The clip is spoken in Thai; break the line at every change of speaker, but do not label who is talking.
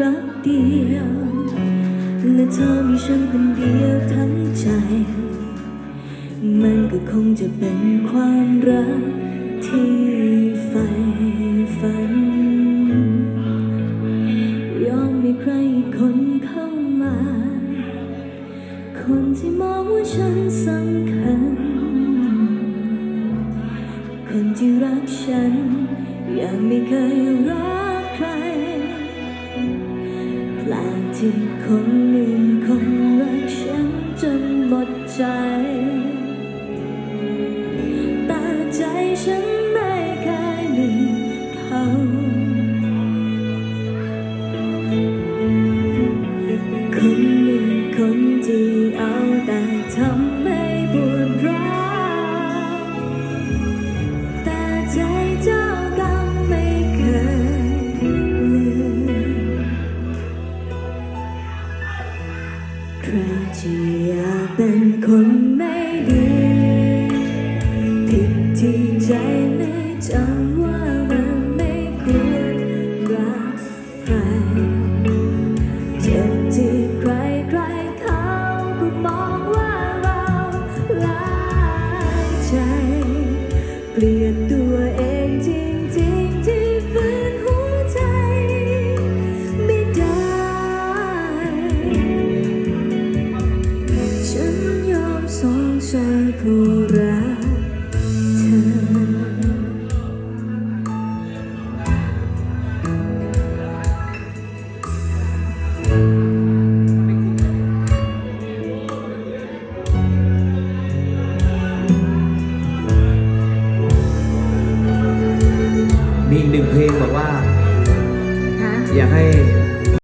รักเดียวและเธอมีฉันคนเดียวทั้งใจ มันก็คงจะเป็นความรักที่ใฝ่ฝัน ยอมให้ใครคนเข้ามา คนที่มองว่าฉันสำคัญ คนที่รักฉันยังไม่เคยรักใคร ปลกที่คนหนึ่งคนรักฉันจนหมดใจ แต่ใจฉันไม่เคยมีเขาคนหนึ่งคนที่เอาแต่ รที่อยากเป็นคนไม่ดีผิดที่ใจไม่จำว่ามันไม่ควรรักใครเจ็บที่ใครใครเขาก็มองว่าเราหลายใจเกลียดตัว ผู้รักเธอ
มีอีกหนึ่งเพลงบอกว่า
ฮะ
อยากให้